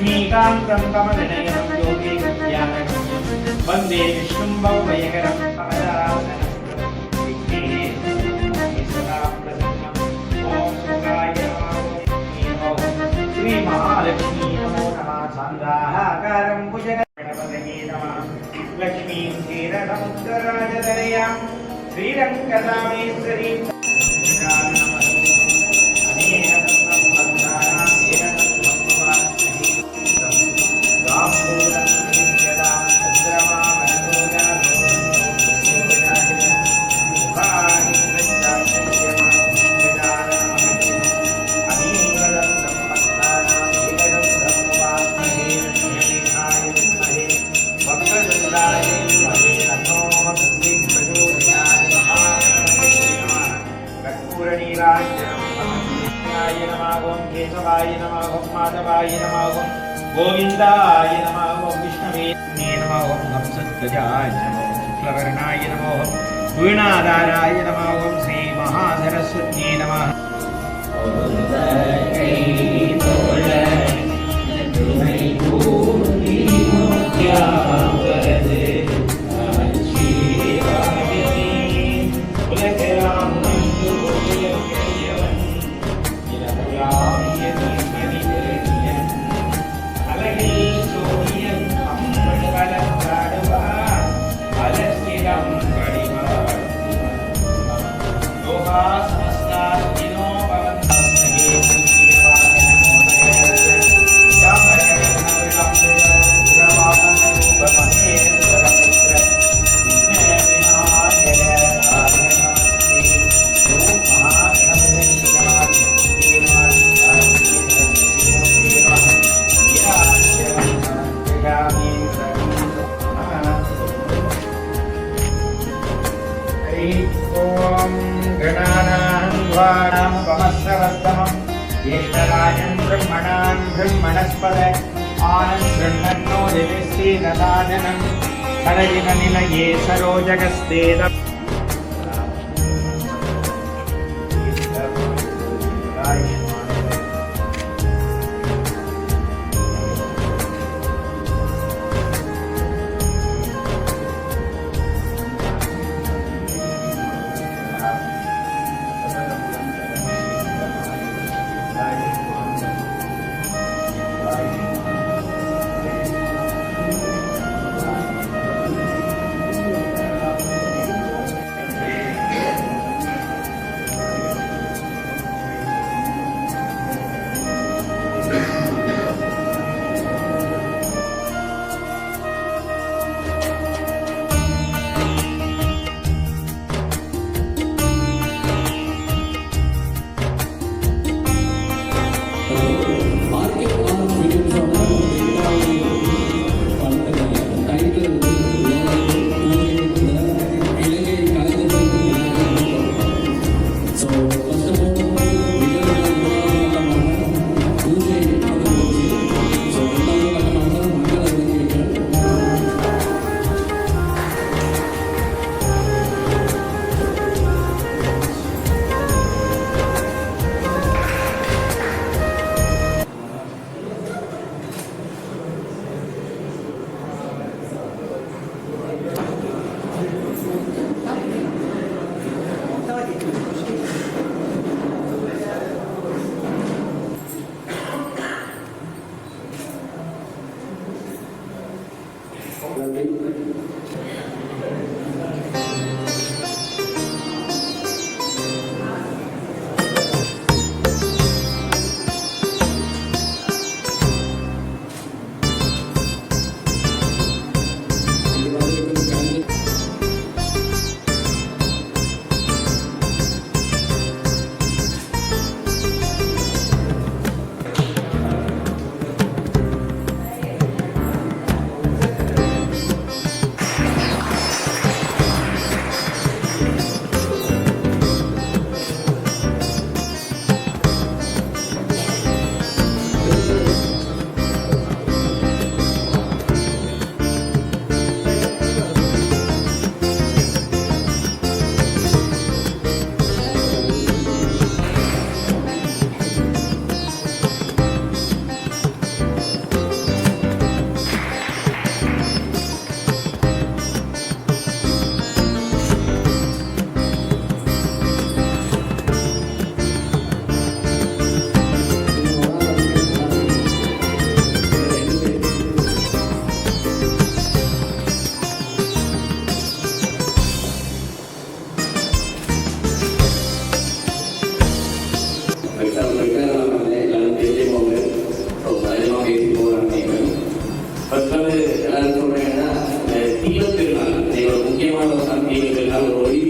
लक्ष्मीकान्तं कमलनयनं योगे ज्ञानम् वन्दे विष्णुं श्रीमहालक्ष्मी नमः लक्ष्मीं क्षीरसमुद्रराजतनयां श्रीरङ्गदामेश्वरीं आनन् ब्रह्मणो दिविस्ति ददाननं முக்கியமான ஒரு நாள் தீபத்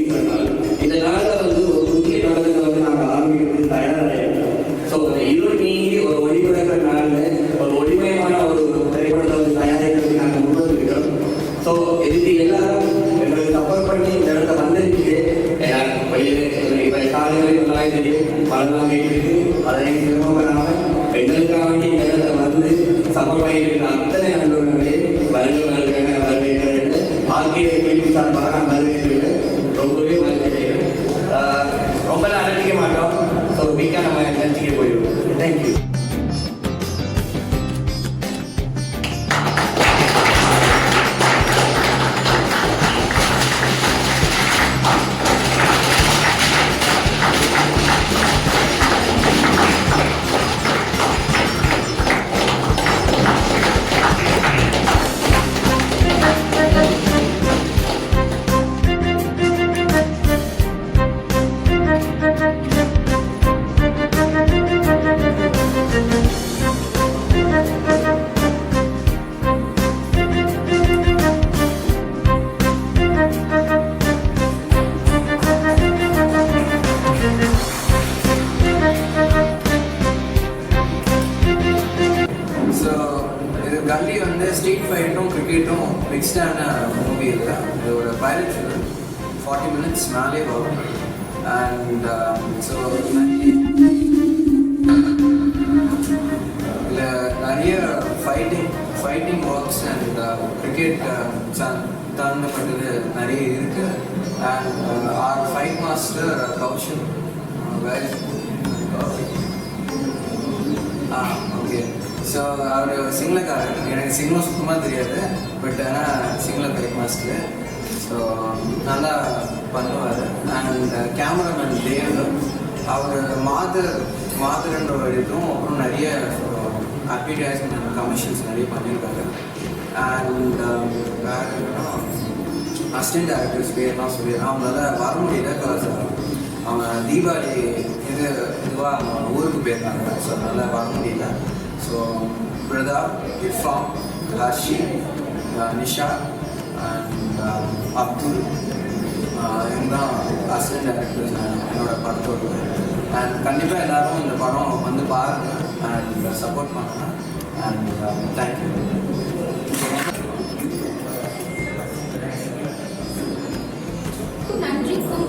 கிரிக்கெட் தகுந்தப்பட்டது நிறைய இருக்குது அண்ட் ஆர் ஃபைட் மாஸ்டர் கௌஷன் வேறு ஆ ஓகே ஸோ அவர் சிங்களக்காரர். எனக்கு சிங்களம் சுத்தமாக தெரியாது. பட் ஆனால் சிங்கள ஃபைட் மாஸ்டர் ஸோ நல்லா பண்ணுவார். அண்ட் கேமராமேன் தேவ் அவர் மாதர் மாதர்ன்ற ஒரு இதுவும் அப்புறம் நிறைய அட்வர்டைஸ்மெண்ட் கமிஷன்ஸ் நிறைய பண்ணியிருக்காரு. அண்ட் வேறு அசிஸ்டன்ட் டேரக்டர்ஸ் பேர்லாம் சொல்லிடுறேன் அவங்களால வர முடியல பிகாஸ் அவங்க தீபாவளி இது இதுவாக அவங்க ஊருக்கு போயிருக்காங்க. ஸோ அதனால் வர முடியல. ஸோ பிரதா இர்ஃபாம் ஹர்ஷி நிஷா அண்ட் அப்துல் இவங்க தான் அசிஸ்டன்ட் டேரக்டர்ஸ் uh, என்னோட படத்தோட அண்ட் கண்டிப்பாக எல்லாரும் இந்த படம் வந்து பாருங்கள் அண்ட் சப்போர்ட் பண்ணுங்கள் அண்ட் தேங்க்யூ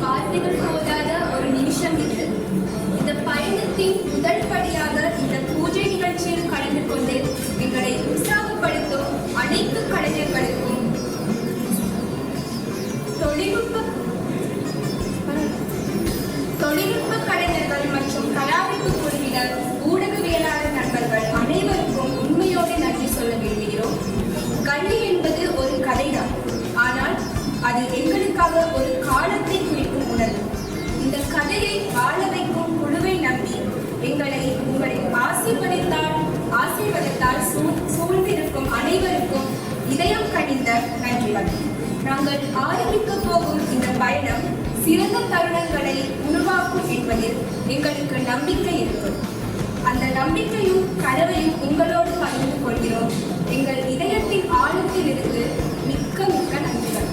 வார்த்தைகள் போதாத ஒரு நிமிஷம் இது. இந்த பயணத்தின் முதல் படியாக இந்த பூஜை நிகழ்ச்சியில் கலந்து கொண்டு எங்களை உற்சாகப்படுத்தும் அனைத்து கலைஞர்களுக்கும் தொழில்நுட்ப தொழில்நுட்ப கலைஞர்கள் மற்றும் தயாரிப்பு குழுவினர் ஊடகவியலாளர் நண்பர்கள் அனைவருக்கும் உண்மையோடு நன்றி சொல்ல விரும்புகிறோம். கல்வி என்பது ஒரு கதைதான் ஆனால் அது எங்கள் எங்களுக்கு நம்பிக்கை இருக்கு அந்த நம்பிக்கையும் கனவையும் உங்களோடு பகிர்ந்து கொள்கிறோம். எங்கள் இதயத்தின் ஆழத்தில் இருந்து மிக்க மிக்க நன்றிகள்.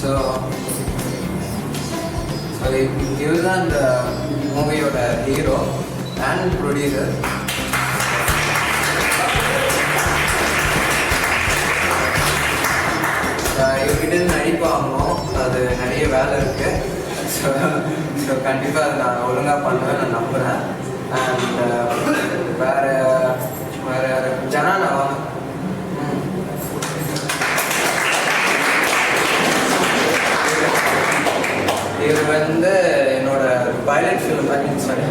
ஸோ ஸோ இவர் தான் இந்த மூவியோட ஹீரோ அண்ட் ப்ரொடியூசர் இவர்கிட்ட அது நிறைய வேலை இருக்கு. ஸோ ஸோ கண்டிப்பாக அதை நான் ஒழுங்காக பண்ணுவேன் நான் நம்புகிறேன் அண்ட் uh, வேற வேற யாரு? ஜனானா வாங்க. இது வந்து என்னோட pilot film I mean sorry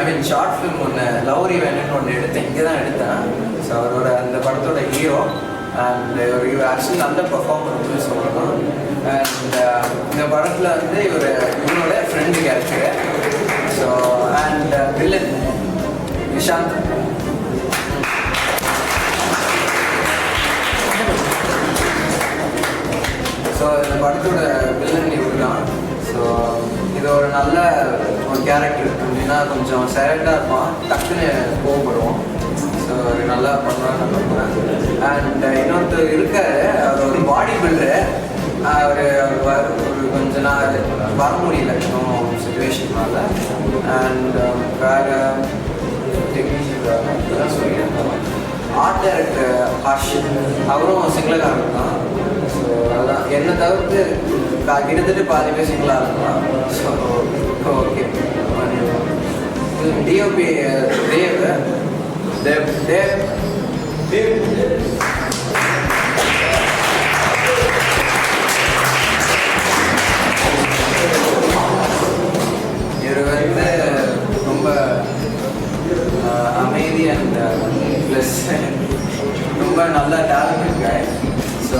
I mean short film ஒன்று லவ்ரி வேணுன்னு ஒன்று எடுத்தேன். இங்கே தான் எடுத்தேன். ஸோ அவரோட அந்த படத்தோட ஹீரோ அண்ட் uh, இவர் இவர் ஆக்சுவலி நல்ல பர்ஃபார்மன்ஸ் சொல்லணும் அண்ட் இந்த படத்தில் வந்து இவர் uh, இவரோட friend character so and villain Nishanth. So இந்த படத்தோட வில்லன் இவர் தான் ஸோ இது ஒரு நல்ல ஒரு கேரக்டர் அப்படின்னா கொஞ்சம் சைலண்டாக இருப்பான். டக்குன்னு கோவப்படுவோம் ஒரு நல்லா பண்ணுவாங்க நம்புறேன். அண்ட் uh, இன்னொருத்தர் இருக்காரு. அவர் ஒரு பாடி பில்டரு அவர் அவர் ஒரு கொஞ்ச நாள் வர முடியல. இன்னும் சுச்சுவேஷனால அண்ட் um, வேற ஆர்ட் டைரக்டர் ஹர்ஷ். அவரும் சிங்களக்காரர் தான். ஸோ அதான். என்னை தவிர்த்து கா- கிட்டத்தட்ட பாதி பேர் சிங்கிளாக இருக்கலாம் so okay DOP Dev. Dev Dev இவர் வந்து ரொம்ப அமைதி அண்ட் ப்ளஸ் ரொம்ப நல்ல டேலண்ட் guy. ஸோ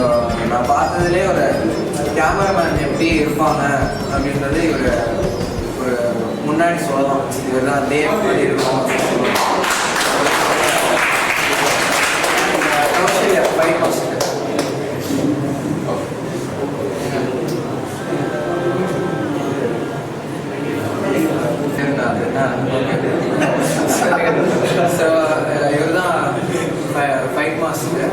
நான் பார்த்ததுலே ஒரு கேமராமேன் எப்படி இருப்பாங்க அப்படின்றது இவர் ஒரு முன்னாடி சொல்லலாம். இவர் தான் அதே மாதிரி இருக்கும் கௌசல்யா ஃபைவ் மாஸ்டர் ஸோ இவர் தான் fight master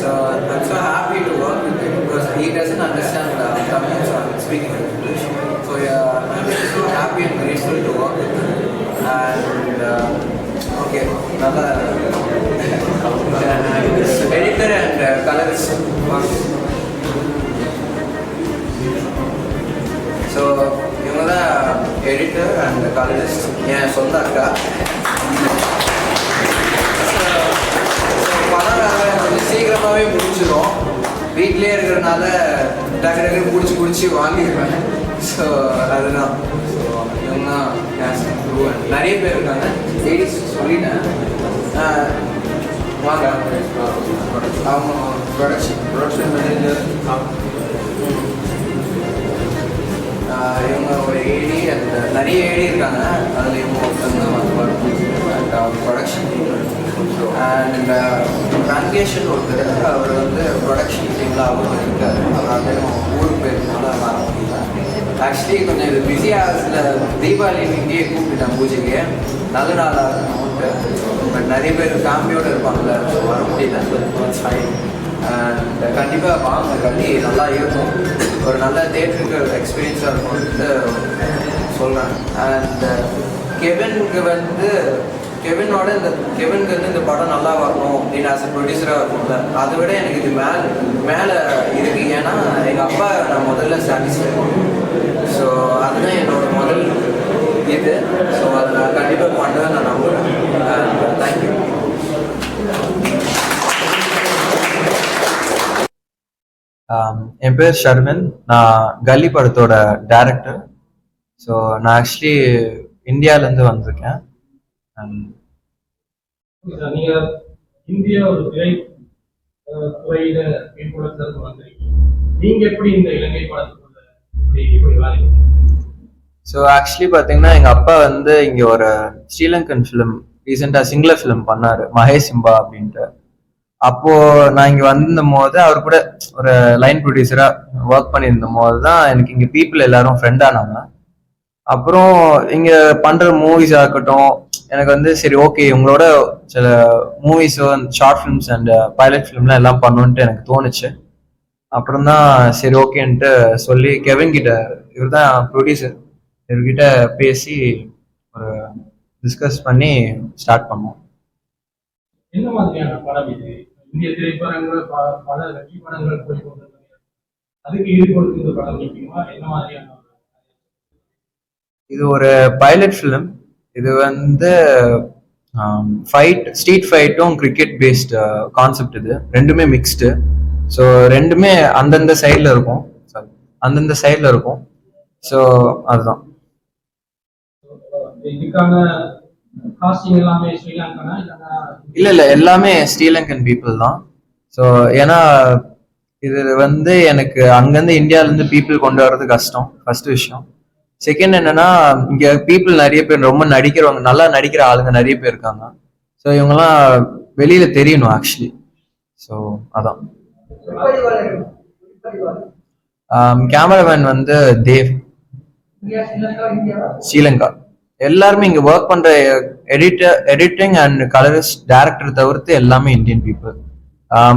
so I'm so happy to work with because he doesn't understand Tamil so I'm speaking English so I'm so happy and grateful to work with and okay நல்லா editor and colourist so இவங்க தான் editor and colourist. என் சொந்த அக்கா So, படம் கொஞ்சம் சீக்கிரமாகவே முடிச்சிடும் வீட்லேயே இருக்கிறனால டக்கு டக்குன்னு பிடிச்சி பிடிச்சி வாங்கிடுவேன். ஸோ அதுதான் ஸோ இவங்க தான் நிறைய பேர் இருக்காங்க. லேடிஸ் சொல்லிட்டேன். ஆஹ், வாங்க அவங்க ப்ரொடக்ஷன் ப்ரொடக்ஷன் மேனேஜர் இவங்க ஒரு ஏடி அந்த நிறைய ஏடி இருக்காங்க அதில் இவங்க ஒருத்தவங்க அண்ட் அவர் ப்ரொடக்ஷன் அண்ட் ரங்கேஷன் ஒருத்தர் அவர் வந்து ப்ரொடக்ஷன் டீமில் அவரும் இருக்கார். அவர் வந்து ஊருக்கு போயிருந்தனால வர முடியல ஆக்சுவலி கொஞ்சம் இது பிஸி தீபாவளி இங்கேயே கூப்பிட்டேன் பூஜைக்கு. நல்ல நாளாக இருக்கணும்ட்டு பட் நிறைய பேர் ஃபேமிலியோடு இருப்பாங்கல்ல ஸோ வர முடியல. ஃபைன் அண்ட் கண்டிப்பாக வாங்க கல்வி நல்லா இருக்கும் ஒரு நல்ல தேட்டருக்கு எக்ஸ்பீரியன்ஸாக இருக்கும்னு சொல்கிறேன் அண்ட் கெவினுக்கு uh, வந்து கெவினோட இந்த கெவினுக்கு வந்து இந்த படம் நல்லா வரணும் அப்படின்னு ஆஸ் அ ப்ரொடியூசராக இருக்கும்ல அதை விட எனக்கு இது மேலே மேலே இருக்கு. ஏன்னா எங்கள் அப்பா நான் முதல்ல சாட்டிஸ்ஃபை பண்ணுவேன் ஸோ அதுதான் என்னோட முதல் இது. ஸோ அதை நான் கண்டிப்பாக பண்ணுவேன் நான் நம்புகிறேன் தேங்க்யூ uh, um, என் பேர் ஷர்மின். நான் கல்லி படத்தோட டேரக்டர் ஸோ நான் ஆக்சுவலி இந்தியாவிலேருந்து வந்திருக்கேன். நீங்க இந்திய ஒரு திரை அஹ், துறையில இன்ஃபுளுசர் வந்திருக்கீங்க நீங்க எப்படி இந்த இலங்கை படத்துக்குள்ள எப்படி எப்படி வாரீங்க? ஸோ ஆக்சுவலி பார்த்தீங்கன்னா எங்கள் அப்பா வந்து இங்கே ஒரு ஸ்ரீலங்கன் ஃபிலிம் ரீசெண்டாக சிங்கள ஃபிலிம் பண்ணார் மகேசிம்பா அப்படின்ட்டு. அப்போ நான் இங்கே வந்திருந்த போது அவர் கூட ஒரு லைன் ப்ரொடியூசராக ஒர்க் பண்ணியிருந்த போது தான் எனக்கு இங்கே பீப்புள் எல்லாரும் ஃப்ரெண்ட் ஆனாங்க. அப்புறம் இங்கே பண்ணுற மூவிஸ் ஆகட்டும் எனக்கு வந்து சரி ஓகே உங்களோட சில மூவிஸோ ஷார்ட் ஃபிலிம்ஸ் அண்ட் பைலட் ஃபிலிம்லாம் எல்லாம் பண்ணணுன்ட்டு எனக்கு தோணுச்சு. அப்புறம் தான் சரி ஓகேன்ட்டு சொல்லி கெவின் கிட்ட இவர் தான் ப்ரொடியூசர் இவர்கிட்ட பேசி ஒரு டிஸ்கஸ் பண்ணி ஸ்டார்ட் பண்ணோம். என்ன மாதிரியான படம் இது? இந்திய திரைப்படங்கள் ப- பல வெற்றி படங்கள் போய் கொண்டிருக்கிறது அதுக்கு ஈடுபடுத்தி இந்த படம் நிற்குமா என்ன மாதிரியான ஒரு இது ஒரு பைலட் ஃபிலிம் இது வந்து ஃபைட் ஸ்ட்ரீட் ஃபைட்டும் கிரிக்கெட் பேஸ்ட் கான்செப்ட் இது. ரெண்டுமே மிக்ஸ்டு ஸோ ரெண்டுமே அந்தந்த சைடில் இருக்கும். சாரி அந்தந்த சைடில் இருக்கும். ஸோ அதுதான். இல்ல இல்ல. எல்லாமே ஸ்ரீலங்கன் பீப்புள் தான். ஸோ ஏன்னா இது வந்து எனக்கு அங்கேருந்து இந்தியாவிலேருந்து பீப்புள் கொண்டு வர்றது கஷ்டம். ஃபர்ஸ்ட் விஷயம். செகண்ட் என்னன்னா இங்க பீப்புள் நிறைய பேர் ரொம்ப நடிக்கிறவங்க நல்லா நடிக்கிற ஆளுங்க நிறைய பேர் இருக்காங்க. ஸோ இவங்கெல்லாம் வெளியில தெரியணும் ஆக்சுவலி ஸோ அதான். கேமராமேன் வந்து தேவ். ஸ்ரீலங்கா. எல்லாருமே இங்க ஒர்க் பண்ற editor editing and colourist director தவிர்த்து எல்லாமே இந்தியன் பீப்புள்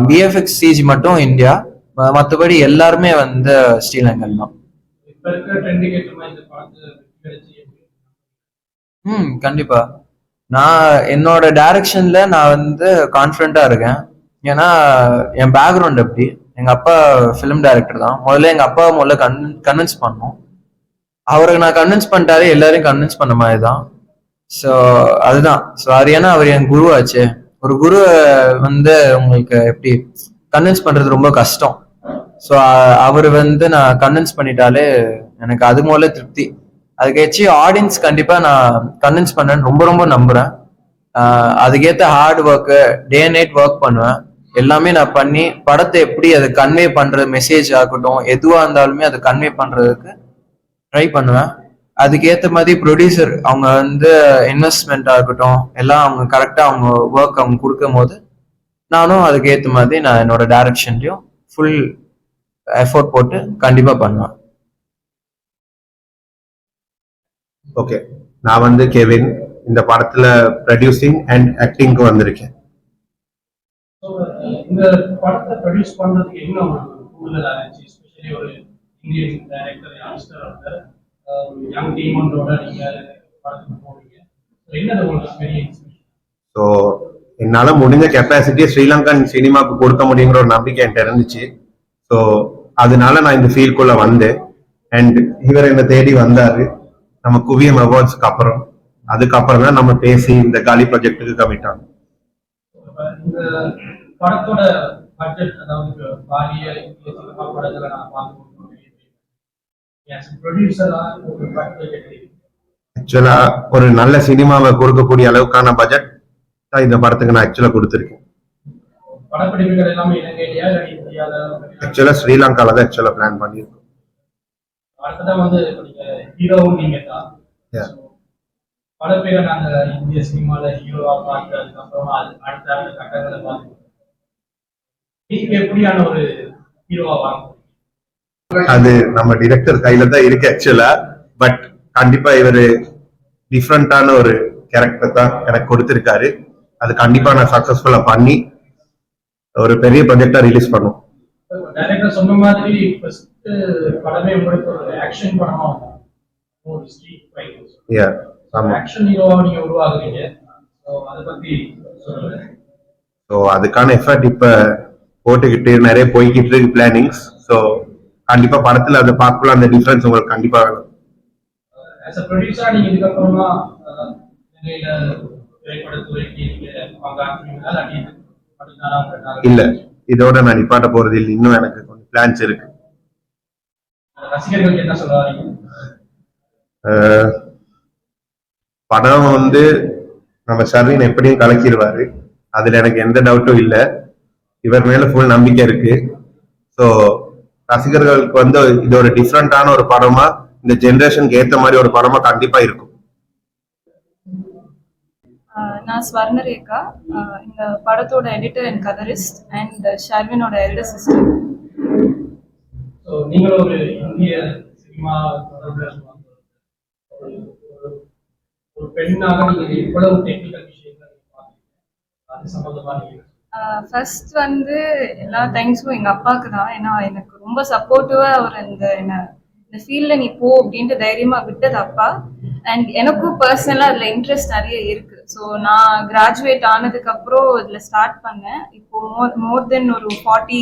பிஎஃப்எக்ஸ் சிஜி மட்டும் இந்தியா ம- எல்லாருமே வந்து ஸ்ரீலங்கன் தான். ம் கண்டிப்பா. நான் என்னோட டைரக்ஷன்ல நான் வந்து கான்ஃபிடண்டா இருக்கேன். ஏன்னா என் பேக்ரவுண்ட் எப்படி? எங்க அப்பா ஃபிலிம் டைரக்டர் தான். முதல்ல எங்க அப்பா முதல்ல கன் கன்வின்ஸ் பண்ணோம். அவருக்கு நான் கன்வின்ஸ் பண்ணிட்டாலே எல்லாரையும் கன்வின்ஸ் பண்ண மாதிரி தான். ஸோ அதுதான். ஸோ அது ஏன்னா அவர் என் குரு ஆச்சு. ஒரு குரு வந்து உங்களுக்கு எப்படி கன்வின்ஸ் பண்றது ரொம்ப கஷ்டம். ஸோ அவர் வந்து நான் கன்வின்ஸ் பண்ணிட்டாலே எனக்கு அது மூல திருப்தி. அதுக்கேச்சு ஆடியன்ஸ் கண்டிப்பாக நான் கன்வின்ஸ் பண்ணேன்னு ரொம்ப ரொம்ப நம்புகிறேன் அதுக்கேற்ற hard work day night work பண்ணுவேன். எல்லாமே நான் பண்ணி படத்தை எப்படி அதை கன்வே பண்ணுற மெசேஜ் ஆகட்டும் எதுவாக இருந்தாலுமே அதை கன்வே பண்ணுறதுக்கு ட்ரை பண்ணுவேன். அதுக்கேற்ற மாதிரி ப்ரொடியூசர் அவங்க வந்து இன்வெஸ்ட்மெண்ட் ஆகட்டும் எல்லாம் அவங்க கரெக்டாக அவங்க ஒர்க் அவங்க கொடுக்கும் போது நானும் அதுக்கேற்ற மாதிரி நான் என்னோட டைரக்ஷன்லயும் ஃபுல் எஃபோர்ட் போட்டு கண்டிப்பா பண்ணுவேன் ஓகே நான் வந்து கெவின் இந்த படத்துல ப்ரொடியூசிங் அண்ட் ஆக்டிங்க்கு வந்திருக்கேன். இந்த படத்தை ப்ரொடியூஸ் பண்றதுக்கு என்ன கூடுதலா இருந்துச்சு எஸ்பெஷலி ஒரு இந்தியன் டைரக்டர் யங்ஸ்டர் வந்து யங் டீம் ஒன்றோட நீங்க படத்துக்கு போறீங்க. So, என்னது உங்களுக்கு பெரிய இன்ஸ்பிரேஷன் ஸோ என்னால முடிஞ்ச கெப்பாசிட்டியை ஸ்ரீலங்கன் சினிமாக்கு கொடுக்க முடியுங்கிற ஒரு நம்பிக்கை என்கிட்ட இருந்துச்சு. ஸோ அதனால நான் இந்த ஃபீல்டுக்குள்ள வந்தேன். அண்ட் இவர் என்னை தேடி வந்தாரு. நம்ம குவியம் அவார்ட்ஸ்க்கு அப்புறம். அதுக்கப்புறம் தான் நம்ம பேசி இந்த காலி ப்ராஜெக்ட்டுக்கு கமிட் பட்ஜெட் ஆக்சுவலா ஒரு நல்ல சினிமாவை கொடுக்கக்கூடிய அளவுக்கான பட்ஜெட் தான் இந்த படத்துக்கு நான் ஆக்சுவலா கொடுத்துருக்கேன். படப்பிடிப்புகள் எல்லாமே இலங்கையிலயா இல்லை இந்தியால ஆக்சுவலா ஸ்ரீலங்கால தான் ஆக்சுவலா பிளான் பண்ணியிருக்கோம். அடுத்ததான் வந்து ஹீரோவும் நீங்க தான். பல பேரை நாங்க இந்திய சினிமால ஹீரோவா பார்த்து அதுக்கப்புறம் அது அடுத்த அடுத்த கட்டங்களை பார்த்து நீங்க எப்படியான ஒரு ஹீரோவா வாங்க அது நம்ம டிரெக்டர் கையில தான் இருக்கு ஆக்சுவலா பட் கண்டிப்பா இவரு டிஃப்ரெண்டான ஒரு கேரக்டர் தான் எனக்கு கொடுத்திருக்காரு. அது கண்டிப்பா நான் சக்சஸ்ஃபுல்லா பண்ணி ஒரு பெரிய ப்ராஜெக்டா ரிலீஸ் பண்ணும். டைரக்டர் சொன்ன மாதிரி ஃபர்ஸ்ட் படமே உங்களுக்கு ஒரு ஆக்ஷன் படமா இருக்கும். ஒரு ஸ்ட்ரீட் ஃபைட் Yeah, ஆமா. ஆக்ஷன் ஹீரோவா நீங்க உருவாகுறீங்க. ஸோ அதை பத்தி சொல்லுங்க. ஸோ அதுக்கான எஃபர்ட் இப்ப போட்டுக்கிட்டு நிறைய போய்கிட்டு இருக்கு பிளானிங்ஸ் ஸோ கண்டிப்பா படத்துல அதை பார்க்கலாம் அந்த டிஃபரன்ஸ் உங்களுக்கு கண்டிப்பா வேணும் ஆஸ் அ ப்ரொடியூசரா நீங்க திரைப்படத்துறைக்கு நீங்க பங்காற்றுவீங்களா? உங்க இல்ல இதோட நான் நிப்பாட்ட போறது இல்லை இன்னும் எனக்கு கொஞ்சம் பிளான்ஸ் இருக்கு. படம் வந்து நம்ம ஷர்வின் எப்படியும் கலக்கிடுவாரு. அதுல எனக்கு எந்த டவுட்டும் இல்ல. இவர் மேல ஃபுல் நம்பிக்கை இருக்கு. ஸோ ரசிகர்களுக்கு வந்து இது ஒரு டிஃப்ரெண்டான ஒரு படமா இந்த ஜெனரேஷனுக்கு ஏத்த மாதிரி ஒரு படமா கண்டிப்பா இருக்கும். நான் ஸ்வர்ணரேகா இந்த படத்தோட எடிட்டர் அண்ட் கலரிஸ்ட் அண்ட் ஷர்வினோட எல்டர் சிஸ்டர் நீங்களும் ஒரு இந்திய சினிமா ஒரு பெண்ணாக நீங்க எவ்வளவு டெக்னிக்கல் விஷயங்கள் அது சம்பந்தமா நீங்க ஃபர்ஸ்ட் வந்து எல்லா தேங்க்ஸும் எங்க அப்பாவுக்கு தான். ஏன்னா எனக்கு ரொம்ப சப்போர்ட்டிவா அவர் இந்த என்ன இந்த ஃபீல்ட்ல நீ போ அப்படின்ட்டு தைரியமா விட்டது அப்பா. அண்ட் எனக்கும் பர்சனலா அதுல இன்ட்ரெஸ்ட் நிறைய இருக்கு. ஸோ நான் கிராஜுவேட் ஆனதுக்கு அப்புறம் ஸ்டார்ட் பண்ணேன். இப்போ மோர் மோர் தென் ஒரு ஃபார்ட்டி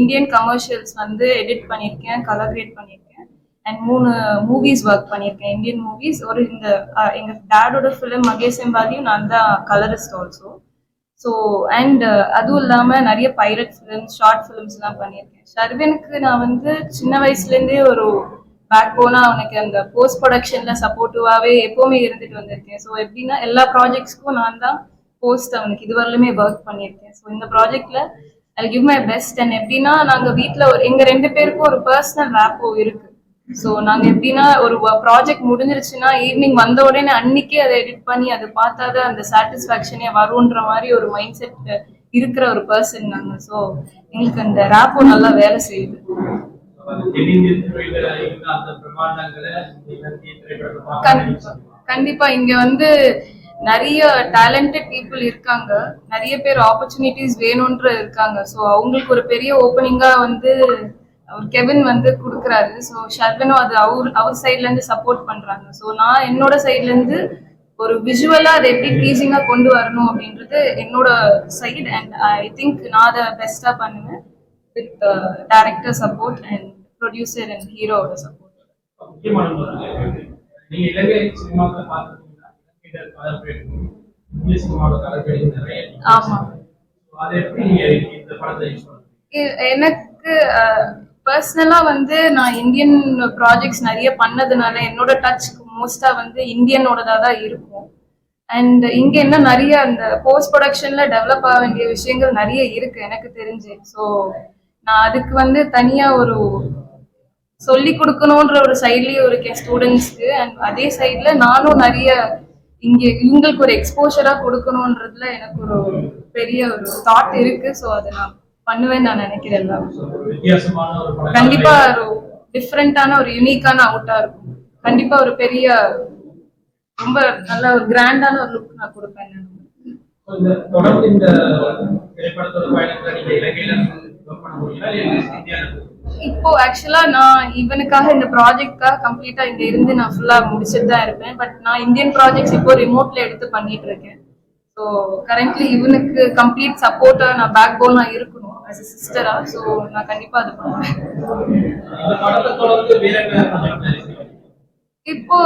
இந்தியன் கமர்ஷியல்ஸ் வந்து எடிட் பண்ணியிருக்கேன் கலர் பண்ணியிருக்கேன். அண்ட் மூணு மூவிஸ் ஒர்க் பண்ணியிருக்கேன் இந்தியன் மூவிஸ் ஒரு இந்த எங்கள் டேடோட ஃபிலிம் மகேஷ் செம்பாலியும் நான் தான் கலரிஸ்ட் ஆல்சோ ஸோ அண்ட் அதுவும் இல்லாமல் நிறைய பைரட் ஃபிலிம்ஸ் ஷார்ட் ஃபிலிம்ஸ்லாம் பண்ணியிருக்கேன். ஷர்வினுக்கு நான் வந்து சின்ன வயசுலேருந்தே ஒரு பேக் போனா அவனுக்கு அந்த போஸ்ட் ப்ரொடக்ஷன்ல சப்போர்ட்டிவாவே எப்பவுமே இருந்துட்டு வந்திருக்கேன். ஸோ எப்படின்னா எல்லா ப்ராஜெக்ட்ஸ்க்கும் நான் தான் போஸ்ட் அவனுக்கு இதுவரையிலுமே ஒர்க் பண்ணியிருக்கேன். ஸோ இந்த ப்ராஜெக்ட்ல I give my best and எப்படின்னா நாங்க வீட்டில் ஒரு எங்க ரெண்டு பேருக்கும் ஒரு பர்சனல் ரேப்போ இருக்கு. ஸோ நாங்க எப்படின்னா ஒரு ப்ராஜெக்ட் முடிஞ்சிருச்சுன்னா ஈவினிங் வந்த உடனே அன்னைக்கே அதை எடிட் பண்ணி அதை பார்த்தாதான் அந்த சாட்டிஸ்ஃபேக்ஷனே வரும்ன்ற மாதிரி ஒரு மைண்ட் செட் இருக்கிற ஒரு பர்சன் நாங்க. ஸோ எங்களுக்கு அந்த ரேப்போ நல்லா வேலை செய்யுது. கண்டிப்பா இங்க வந்து நிறைய டேலண்டட் பீப்புள் இருக்காங்க. நிறைய பேர் ஆப்பர்ச்சுனிட்டிஸ் வேணும்ன்ற இருக்காங்க. ஸோ அவங்களுக்கு ஒரு பெரிய ஓப்பனிங்கா வந்து அவர் கெவின் வந்து கொடுக்குறாரு. ஸோ ஷர்வனும் அது அவர் அவர் சைட்ல இருந்து சப்போர்ட் பண்றாங்க. ஸோ நான் என்னோட சைட்ல இருந்து ஒரு விஷுவலா அதை எப்படி ப்ளீசிங்கா கொண்டு வரணும் அப்படின்றது என்னோட சைடு அண்ட் ஐ திங்க் நான் அதை பெஸ்டா பண்ணுவேன். With director support and producer and ஹீரோவோட சப்போர்ட் எனக்கு பர்சனலா வந்து நான் இந்தியன் ப்ராஜெக்ட்ஸ் நிறைய பண்ணதுனால என்னோட டச் மோஸ்டா வந்து இந்தியனோடதா தான் இருக்கும். அண்ட் இங்க என்ன நிறைய அந்த போஸ்ட் ப்ரொடக்ஷன்ல டெவலப் ஆக வேண்டிய விஷயங்கள் நிறைய இருக்கு எனக்கு தெரிஞ்சு. ஸோ நான் அதுக்கு வந்து தனியா ஒரு சொல்லி கொடுக்கணுன்ற ஒரு சைட்லயும் இருக்கேன் ஸ்டூடெண்ட்ஸ்க்கு அண்ட் அதே சைட்ல நானும் நிறைய இங்க இவங்களுக்கு ஒரு எக்ஸ்போஷரா கொடுக்கணுன்றதுல எனக்கு ஒரு பெரிய ஒரு தாட் இருக்கு. ஸோ அதை நான் பண்ணுவேன்னு நான் நினைக்கிறேன் படம். கண்டிப்பா ஒரு டிஃப்ரெண்டான ஒரு யூனிக்கான அவுட்டா இருக்கும். கண்டிப்பா ஒரு பெரிய ரொம்ப நல்ல ஒரு கிராண்டான ஒரு லுக் நான் கொடுப்பேன் தொடர்ந்து இந்த திரைப்படத்தோட பயணத்துல நீங்க இலங்கையில இப்போ ஆக்சுவலா நான் இவனுக்காக இந்த ப்ராஜெக்ட்காக கம்ப்ளீட்டா இங்க இருந்து நான் ஃபுல்லா முடிச்சுட்டு தான் இருப்பேன். பட் நான் இந்தியன் ப்ராஜெக்ட்ஸ் இப்போ ரிமோட்ல எடுத்து பண்ணிட்டு இருக்கேன். ஸோ கரண்ட்லி இவனுக்கு கம்ப்ளீட் சப்போர்ட்டா நான் பேக் போனா இருக்கணும் as a சிஸ்டரா ஸோ நான் கண்டிப்பா அது பண்ணுவேன்? இப்போ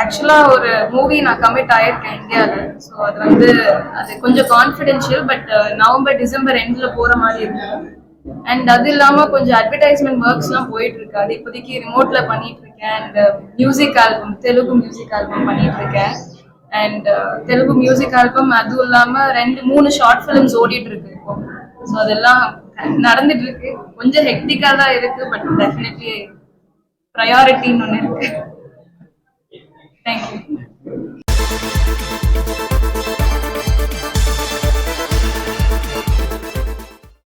ஆக்சுவலா ஒரு மூவி நான் கமிட் ஆயிருக்கேன் இந்தியாவில் ஸோ அது வந்து அது கொஞ்சம் கான்ஃபிடென்ஷியல் பட் நவம்பர் டிசம்பர் எண்ட்ல போற மாதிரி இருக்கும். அண்ட் அது இல்லாம கொஞ்சம் அட்வர்டைஸ்மெண்ட் ஒர்க்ஸ் எல்லாம் போயிட்டு இருக்கு அது இப்போதைக்கு ரிமோட்ல பண்ணிட்டு இருக்கேன் and music uh, album Telugu music album பண்ணிட்டு இருக்கேன் and uh, Telugu music album அதுவும் இல்லாம ரெண்டு மூணு ஷார்ட் ஃபிலிம்ஸ் ஓடிட்டு இருக்கு இப்போ. ஸோ அதெல்லாம் நடந்துட்டு இருக்கு கொஞ்சம் ஹெக்டிக்கா தான் இருக்கு பட் டெஃபினெட்லி ப்ரையாரிட்டின்னு ஒன்று இருக்கு. தேங்க்யூ